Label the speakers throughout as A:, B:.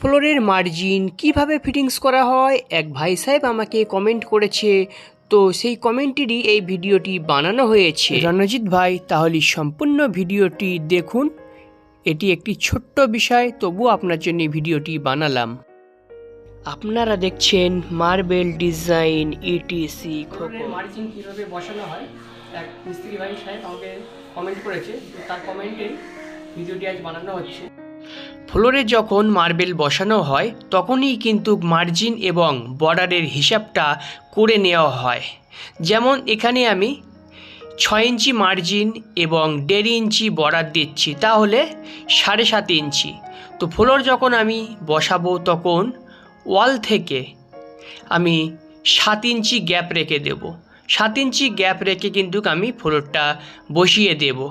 A: ফ্লোরের মার্জিন কীভাবে ফিটিংস করা হয়? এক ভাই সাহেব আমাকে কমেন্ট করেছে। তো সেই কমেন্টেরই এই ভিডিওটি বানানো হয়েছে। রণজিৎ ভাই তাহলে সম্পূর্ণ ভিডিওটি দেখুন। এটি একটি ছোট্ট বিষয় তবু আপনার জন্য ভিডিওটি বানালাম। আপনারা দেখছেন মার্বেল ডিজাইন ইটিসি মার্জিন কীভাবে বসানো হয়? এক মিস্ত্রি ভাই সাহেব আমাকে কমেন্ট করেছে। তার কমেন্টে ভিডিওটি আজ বানানো হচ্ছে। ফ্লোরে যখন মার্বেল বসানো হয়, তখনই কিন্তু মার্জিন এবং বর্ডারের হিসাবটা করে নেওয়া হয়। যেমন এখানে আমি ছয় ইঞ্চি মার্জিন এবং দেড় ইঞ্চি বর্ডার দিচ্ছি, তাহলে সাড়ে সাত ইঞ্চি। তো ফ্লোর যখন আমি বসাবো, তখন ওয়াল থেকে আমি সাত ইঞ্চি গ্যাপ রেখে দেব। সাত ইঞ্চি গ্যাপ রেখে কিন্তু আমি ফ্লোরটা বসিয়ে দেবো।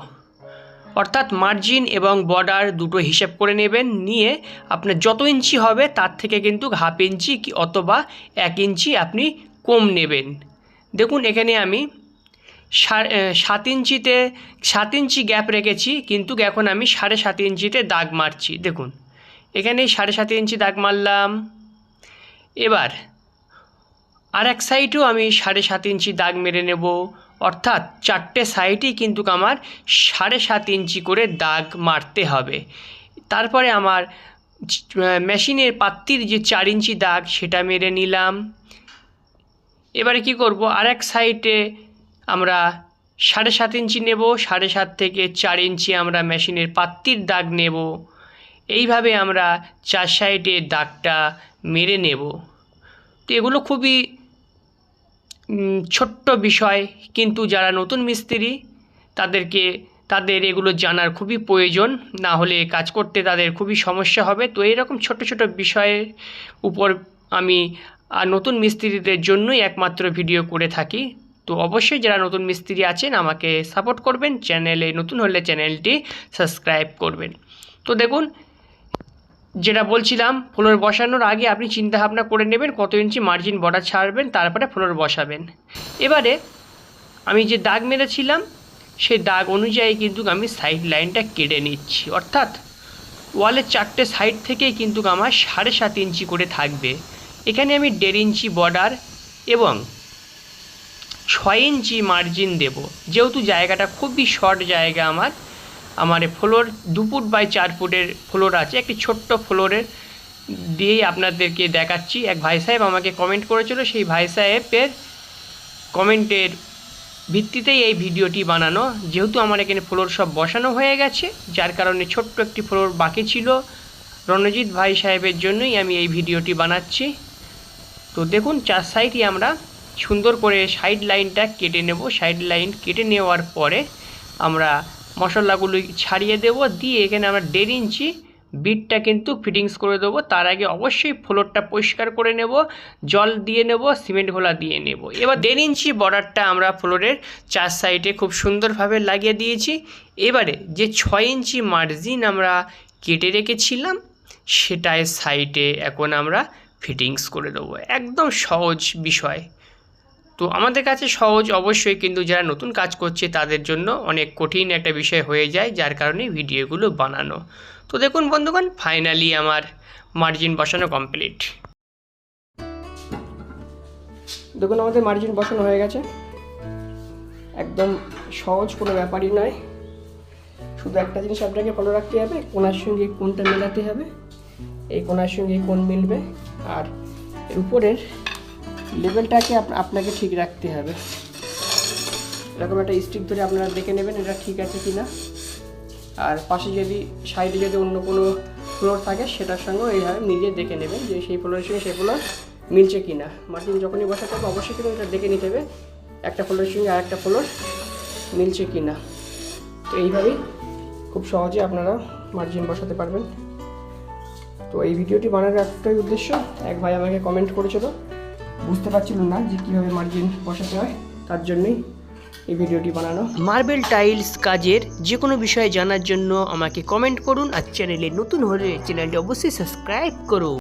A: অর্থাৎ মার্জিন এবং বর্ডার দুটো হিসেব করে নেবেন। নিয়ে আপনার যত ইঞ্চি হবে, তার থেকে কিন্তু হাফ ইঞ্চি কি অথবা এক ইঞ্চি আপনি কম নেবেন। দেখুন, এখানে আমি সাত ইঞ্চিতে, সাত ইঞ্চি গ্যাপ রেখেছি, কিন্তু এখন আমি সাড়ে সাত ইঞ্চিতে দাগ মারছি। দেখুন, এখানে সাড়ে সাত ইঞ্চি দাগ মারলাম। এবার আর এক সাইডেও আমি সাড়ে সাত ইঞ্চি দাগ মেরে নেব। অর্থাৎ চারটে সাইডেই কিন্তু আমার সাড়ে সাত ইঞ্চি করে দাগ মারতে হবে। তারপরে আমার মেশিনের পাত্তির যে চার ইঞ্চি দাগ সেটা মেরে নিলাম। এবারে কি করব? আর এক সাইডে আমরা সাড়ে সাত ইঞ্চি নেব, সাড়ে সাত থেকে চার ইঞ্চি আমরা মেশিনের পাত্তির দাগ নেব। এইভাবে আমরা চার সাইডে দাগটা মেরে নেব। তো এগুলো খুবই ছোট্ট বিষয়, কিন্তু যারা নতুন মিস্ত্রি, তাদেরকে, তাদের এগুলো জানার খুবই প্রয়োজন। না হলে কাজ করতে তাদের খুবই সমস্যা হবে। তো এরকম ছোট ছোট বিষয়ের উপর আমি আর নতুন মিস্ত্রিদের জন্যই একমাত্র ভিডিও করে থাকি। তো অবশ্যই যারা নতুন মিস্ত্রি আছেন, আমাকে সাপোর্ট করবেন। চ্যানেলে নতুন হলে চ্যানেলটি সাবস্ক্রাইব করবেন। তো দেখুন যেটা বলছিলাম ফ্লোর বসানোর আগে আপনি চিন্তা ভাবনা করে নেবেন কত ইঞ্চি মার্জিন বর্ডার ছাড়বেন, তারপরে ফ্লোর বসাবেন। এবারে আমি যে দাগ মেরেছিলাম, সেই দাগ অনুযায়ী কিন্তু আমি সাইড লাইনটা কেটে নিচ্ছি। অর্থাৎ ওয়ালের চারটে সাইড থেকেই কিন্তু আমার সাড়ে সাত ইঞ্চি করে থাকবে। এখানে আমি দেড় ইঞ্চি বর্ডার এবং ছয় ইঞ্চি মার্জিন দেব। যেহেতু জায়গাটা খুবই শর্ট জায়গা আমার আমার ফ্লোর দু ফুট বাই চার ফুটের ফ্লোর আছে। একটি ছোট্ট ফ্লোরের দিয়েই আপনাদেরকে দেখাচ্ছি। এক ভাই সাহেব আমাকে কমেন্ট করেছিল, সেই ভাই সাহেবের কমেন্টের ভিত্তিতেই এই ভিডিওটি বানানো। যেহেতু আমার এখানে ফ্লোর সব বসানো হয়ে গেছে, যার কারণে ছোট্ট একটি ফ্লোর বাকি ছিল। রণজিৎ ভাই সাহেবের জন্যই আমি এই ভিডিওটি বানাচ্ছি। তো দেখুন, চার সাইডই আমরা সুন্দর করে সাইড লাইনটা কেটে নেব। সাইড লাইন কেটে নেওয়ার পরে আমরা মশলাগুলো ছাড়িয়ে দেব, দিয়ে এখানে আমরা দেড় ইঞ্চি বিটটা কিন্তু ফিটিংস করে দেবো। তার আগে অবশ্যই ফ্লোরটা পরিষ্কার করে নেব, জল দিয়ে নেব, সিমেন্ট ঘোলা দিয়ে নেব। এবার দেড় ইঞ্চি বর্ডারটা আমরা ফ্লোরের চার সাইডে খুব সুন্দরভাবে লাগিয়ে দিয়েছি। এবারে যে ছয় ইঞ্চি মার্জিন আমরা কেটে রেখেছিলাম সেটায় সাইডে এখন আমরা ফিটিংস করে দেবো। একদম সহজ বিষয়। তো আমাদের কাছে সহজ, অবশ্যই কিন্তু যারা নতুন কাজ করছে তাদের জন্য অনেক কঠিন একটা বিষয় হয়ে যায়, যার কারণে ভিডিওগুলো বানানো। তো দেখুন বন্ধুগণ ফাইনালি আমার মার্জিন বসানো কমপ্লিট দেখুন, আমাদের মার্জিন বসানো হয়ে গেছে। একদম সহজ কোনো ব্যাপারই নয়। শুধু একটা জিনিস আপনাকে ফলো রাখতে হবে, কোনার সঙ্গে কোনটা মেলাতে হবে, এই কোনার সঙ্গে কোন মিলবে, আর এর উপরের লেভেলটাকে আপ- আপনাকে ঠিক রাখতে হবে। এরকম একটা স্টিক ধরে আপনারা দেখে নেবেন এটা ঠিক আছে কি না আর পাশে যদি সাইডে যদি অন্য কোনো ফ্লোর থাকে, সেটার সঙ্গেও এইভাবে মিলিয়ে দেখে নেবেন যে সেই ফ্লোরের সঙ্গে সেই ফ্লোর মিলছে কি না মার্জিন যখনই বসাতে হবে, অবশ্যই কিন্তু এটা দেখে নিতে হবে, একটা ফ্লোরের সঙ্গে আর একটা ফ্লোর মিলছে কি না তো এইভাবেই খুব সহজে আপনারা মার্জিন বসাতে পারবেন। তো এই ভিডিওটি বানানোর একটাই উদ্দেশ্য, এক ভাই আমাকে কমেন্ট করেছিল বুঝতে পারছিল না যে কীভাবে মার্জিন বসাতে হয়, তার জন্যই এই ভিডিওটি বানানো। মার্বেল টাইলস কাজের যে কোনো বিষয়ে জানার জন্য আমাকে কমেন্ট করুন আর চ্যানেলে নতুন হলে চ্যানেলটি অবশ্যই সাবস্ক্রাইব করুন।